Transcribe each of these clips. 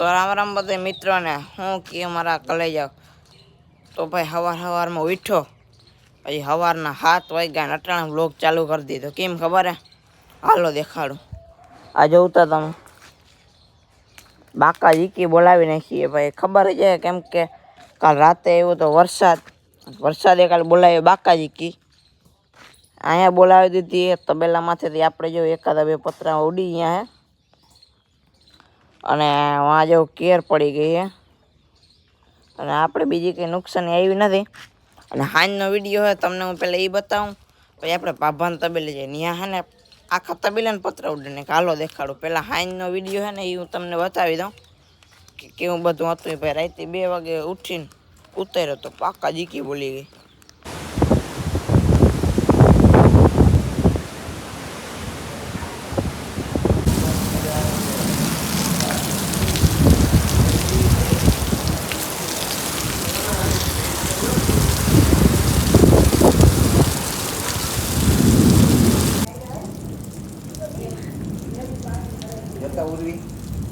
તો રામ રામ બધા મિત્રોને, હું કે મારા કલેજા. તો ભાઈ સવાર સવારમાં ઉઠ્યો પછી સવારના સાત વાગ્યા અટાણે બ્લોગ ચાલુ કરી દીધો. કેમ ખબર હે? હાલો દેખાડું. આ જોતા તમે બાકા જીકી બોલાવી નાખીએ ભાઈ. ખબર છે કેમ કે કાલ રાતે આવ્યો તો વરસાદ. વરસાદે કાલ બોલાવ્યો બાકા જીકી અહીંયા બોલાવી દીધી તબેલામાંથી. આપણે જો એકાદા બે પતરા ઉડી ગયા હે. અને વાં જો કેર પડી ગઈ છે અને આપણે બીજી કંઈ નુકસાની આવી નથી. અને હાંજનો વીડિયો હોય તમને હું પહેલાં એ બતાવું. પછી આપણે પાભાન તબેલી જઈએ. ત્યાં હે ને આખા તબેલાને પત્ર ઉડીને કાલો દેખાડું. પહેલાં હાંજનો વીડિયો છે ને એ હું તમને બતાવી દઉં. કે કેવું બધું હતું ભાઈ રાતે બે વાગે ઉઠીને ઉતર્યો તો પાકા જીકી બોલી ગઈ.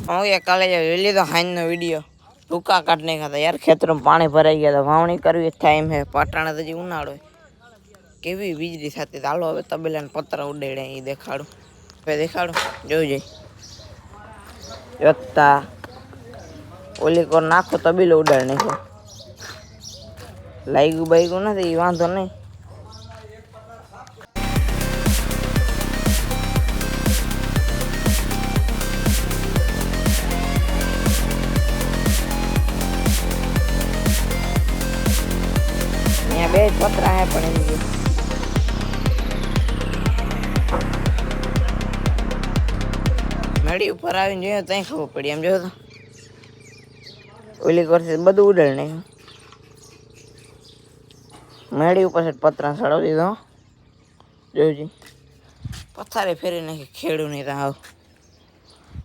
હું એ કાલે જ લીધો હાંજનો વીડિયો. ટૂંકા કાઢ નહીં ખાતા યાર, ખેતરમાં પાણી ભરાઈ ગયા હતા વાવણી કરવી ટાઈમ હે. પાટાણે તો હજી ઉનાળો હે. કેવી વીજળી થતી હાલો, હવે તબેલાને પત્ર ઉડેડે એ દેખાડું. હવે દેખાડું. જોઈ જઈ. જોતા. ઓલી કોર નાખો, તબેલો ઉડાડ નાખો લાગ્યું બાગ્યું નથી, ઈ વાંધો નહીં. અહીંયા બે પતરા હે એમ કે મેળી ઉપર આવીને જોયું ત્યાં ખબર પડી એમ જોયો ઓલી કરશે બધું ઉડેલ નાખ્યું મેળી ઉપર છે પતરા સડાવી દીધો. જોજી પથારે ફેરી નાખી, ખેડૂ નહીં આવ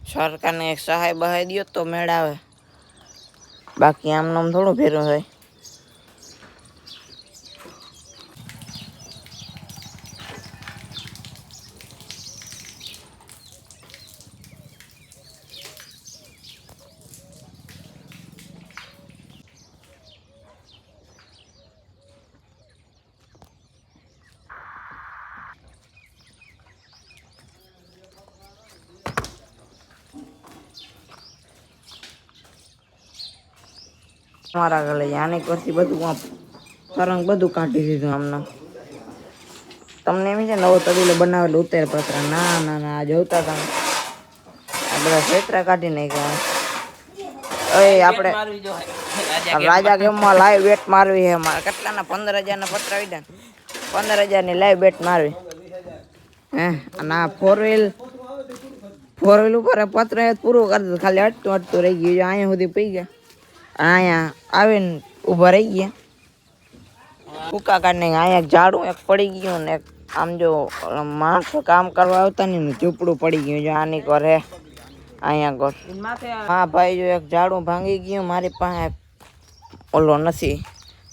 સરકારને એક સહાય બહાય દો તો મેળ આવે. બાકી આમ નામ થોડું ફેરું થાય. મારા ગલે આને કરતી બધું આમ તરંગ બધું કાઢી દીધું આમના. તમને એમ છે નવો તબીલો બનાવેલો ઉતેર પત્ર. ના ના ના આ જોતા તમે આ બધા ક્ષેત્રા કાઢી નાખ્યા એ, આપણે રાજા ગેમમાં લાઈવ બેટ મારવી છે મારે કેટલાના? પંદર હજારના પત્ર આવી દે પંદર હજારની લાઈવ બેટ મારવી. હે, અને આ ફોર વ્હીલ ફોર વ્હીલ ઉપર પત્ર પૂરું કરી દીધું. ખાલી અટતું અટતું રહી ગયું અહીંયા સુધી પી ગયા. અહીંયા આવીને ઊભા રહી ગયા. કૂકા કાઢને અહીંયા ઝાડું એક પડી ગયું ને એક આમ જો માણસો કામ કરવા આવતા ને એનું પડી ગયું જો આની ઘરે. અહીંયા ઘર. હા ભાઈ, જો એક ઝાડું ભાંગી ગયું, મારી પાસે ઓલો નથી.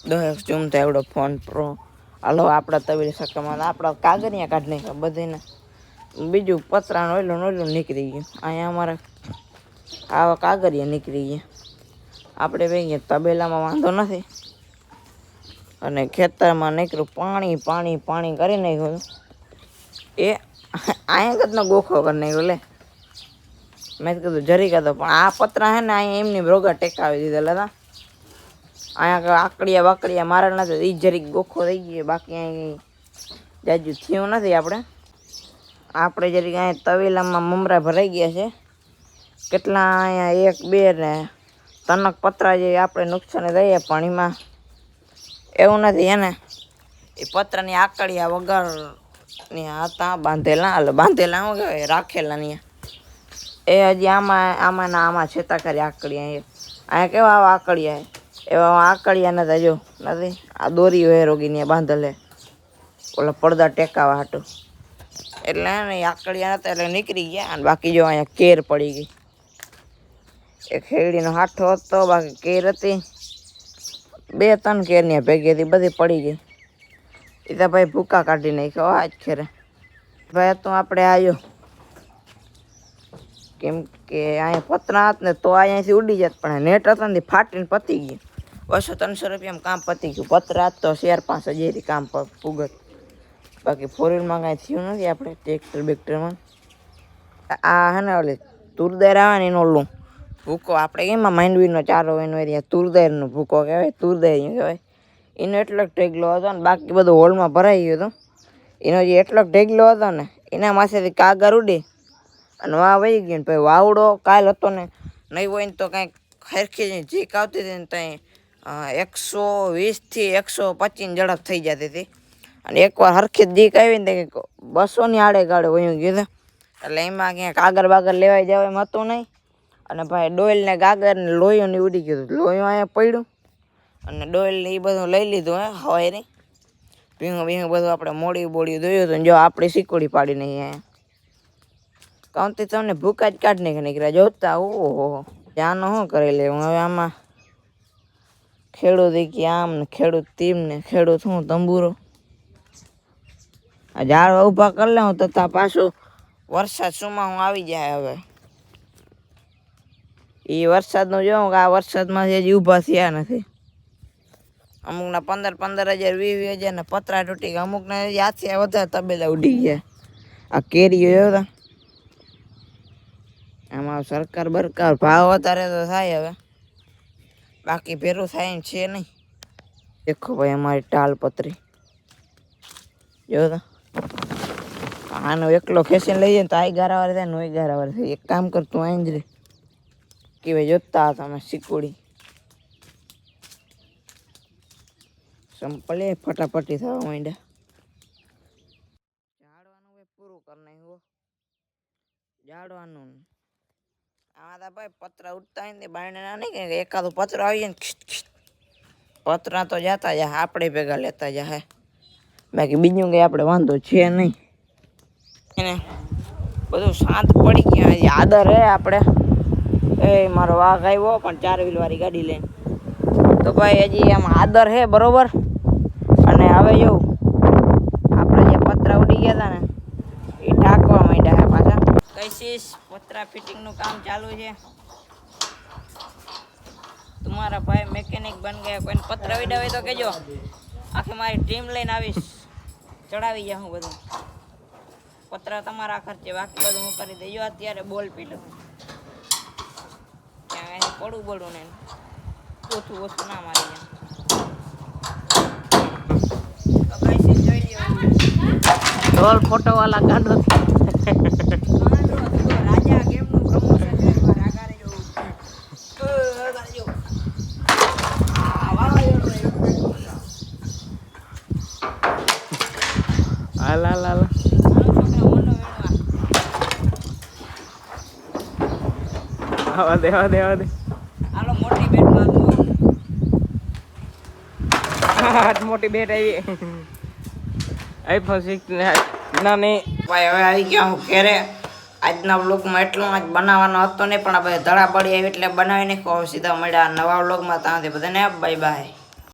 દસ ઝૂમ તો એવડો ફોન પ્રો હાલો, આપણા તબીલ સકામાં આપણા કાગળિયા કાઢ નાખ્યા બધીને. બીજું પતરાનું ઓલું ને ઓલું નીકળી ગયું. અહીંયા અમારા આવા કાગળિયા નીકળી ગયા. આપણે ભાઈ તબેલામાં વાંધો નથી. અને ખેતરમાં નીકળ્યું પાણી પાણી પાણી કરી નાખ્યું. એ અહીંયા કદનો ગોખો કરી નાખ્યો, લે. મેં કીધું, જરી કીધું પણ આ પતરા હે ને, અહીંયા એમની રોગા ટેકાવી દીધેલા હતા અહીંયા આકડિયા બાકડિયા મારા નથી એ જરીક ગોખો થઈ ગયો, બાકી અહીં જાજુ થયું નથી આપણે. આપણે જરીક અહીંયા તવેલામાં મમરા ભરાઈ ગયા છે. કેટલા અહીંયા એક, બે ને તનક પતરા જે આપણે નુકસાન દઈએ પણ એમાં એવું નથી એને એ પતરાની આકડિયા વગરની હતા બાંધેલા એટલે બાંધેલા શું કહેવાય રાખેલા ને એ હજી આમાં આમાં ના આમાં છેતા કરી આકડિયા એ. અહીંયા કેવા આવા આકડિયા એવા આકડિયા નથી જો નથી? આ દોરી હોય રોગીની બાંધેલે. ઓલા પડદા ટેકાવા હાટું. એટલે એ આકડિયા હતા એટલે નીકળી ગયા, અને બાકી જો અહીંયા કેર પડી ગઈ. એક શેરડીનો હાથો હતો, બાકી કેર હતી. બે ત્રણ કેરની ભેગી હતી, બધી પડી ગઈ. એ ભાઈ ભૂકા કાઢી નાખ્યો આજ ખેરે ભાઈ તો આપણે આવ્યો કેમ કે અહીંયા પતરા હાથ ને તો અહીંયાથી ઉડી જાત, પણ નેટ હતા ને ફાટીને પતી ગયું. બસો ત્રણસો રૂપિયામાં કામ પતી ગયું. પતરા તો શેર પાંચ હજાર કામ પુગત. બાકી ફોર વ્હીલમાં કાંઈ થયું નથી આપણે, ટ્રેક્ટર બેક્ટરમાં. આ હે ને ઓલી તુરદાર આવે ને એનો ઓલું ભૂકો, આપણે એમાં માંડવીનો ચારો એનો એરિયા તુરદેરનો ભૂકો કહેવાય તુરદેર કહેવાય. એનો એટલો ઢેગલો હતો ને, બાકી બધું હોલમાં ભરાઈ ગયો હતો. એનો જે એટલો ઢેગલો હતો ને, એના માથેથી કાગર ઉડી અને વાહ વહી ગયું ને, ભાઈ વાવડો, કાલ હતો ને, નહીં હોય ને તો કાંઈક હરખી જીક આવતી હતી ને ત્યાં એકસો વીસથી એકસો પચીસ ઝડપ થઈ જતી હતી. અને એકવાર હરખી જીક આવી ને કંઈક બસોની આડે ગાડે વયું ગયું હતું. એટલે એમાં ક્યાંક કાગર બાગર લેવાઈ જવા એમ હતું નહીં. અને ભાઈ ડોયલ ને ગાગર ને લોહીઓ ને ઉડી ગયું હતું. લોહીઓ અહીંયા પડ્યું અને ડોયલ ને એ બધું લઈ લીધું, હે, હવાઈ નહીં ભીંગું ભીંગું બધું આપણે મોડી બોડી જોયું હતું જો આપણી સિકોડી પાડી નહીં અહીંયા કાઉન્ટી તમને ભૂકા જ કાઢ નહીં નીકળ્યા. જોતા, ઓહો ત્યાંનો શું કરી લે હું હવે આમાં ખેડૂત કે આમ ને, ખેડૂત તીમ ને, ખેડૂત શું તંબુરો. આ ઝાડ ઊભા કરી લઉં તો પાછું વરસાદ સુમાં હું આવી જાય હવે. એ વરસાદનું જોઉં કે આ વરસાદમાં હજી ઊભા થયા નથી અમુકના પંદર પંદર હજાર વીસ વીસ હજાર ને પતરા તૂટી ગયા અમુકના હજી હાથથી વધારે તબેલા ઉડી ગયા આ કેરીઓ જોતા આમાં સરકાર બરકાર ભાવ વધારે તો થાય હવે બાકી ભેરું થાય ને છે નહીં દેખો ભાઈ અમારી ટાલપત્રી જો તો આનો એકલો ખેંચીને લઈ જાય ને તો આઈ ગારાવાર થાય નોય ગારાવાર થાય એક કામ કર તું આઈ જ રે કે ભાઈ જોતા તમે શીકોડી સંપલે ફટાફટી થવા માંડ્યા ઝાડવાનું ભાઈ પૂરું કરી નાખ્યું ઝાડવાનું આમાં તો ભાઈ પતરા ઉડતા હોય ને બાયણે ના નહીં કે એકાદું પતરા આવી જાય ને. પતરા તો જતા જાય આપણે ભેગા લેતા જાય બાકી બીજું કંઈ આપણે વાંધો છે નહીં એને બધું શાંત પડી ગયા આદર હે આપણે એ, મારો વાઘ આવ્યો, પણ ચાર વ્હીલ વાળી ગાડી લઈને. તો ભાઈ, હજી આમ આદર હે, બરોબર? અને હવે જો, આપણે જે પતરા ઉડી ગયા હતા ને, એ ઢાંકવા માંડ્યા હે પાછા. કહીશીશ પતરા ફિટિંગનું કામ ચાલુ છે. તમારા ભાઈ મેકેનિક બન ગયા, કોઈને પતરા વિડા હોય તો કહેજો. આખી મારી ટીમ લઈને આવીશ. ચડાવી જાઉં બધું. પતરા તમારા ખર્ચે બાકી બધું હું કરી દઈયો અત્યારે બોલ પી લઉં ત્યાં અહીં પડું પડું ને ઓછું ઓછું ના મારી રોલ ફોટો વાળા ગાંડો હાલ હાલ આવા દે આવા દે આવા દે હાલો મોટી બેટ મારું મોટી બેટ આવી. આઈફોન ના નાની ભાઈ, હવે આવી ગયા હું ઘેરે. આજના વ્લોગમાં એટલું આજ બનાવવાનો હતો નહીં પણ આપણે ધડા પડી આવી એટલે બનાવી નાખો સીધા મળ્યા નવા વ્લોગમાં ત્યાંથી બધાને બાય બાય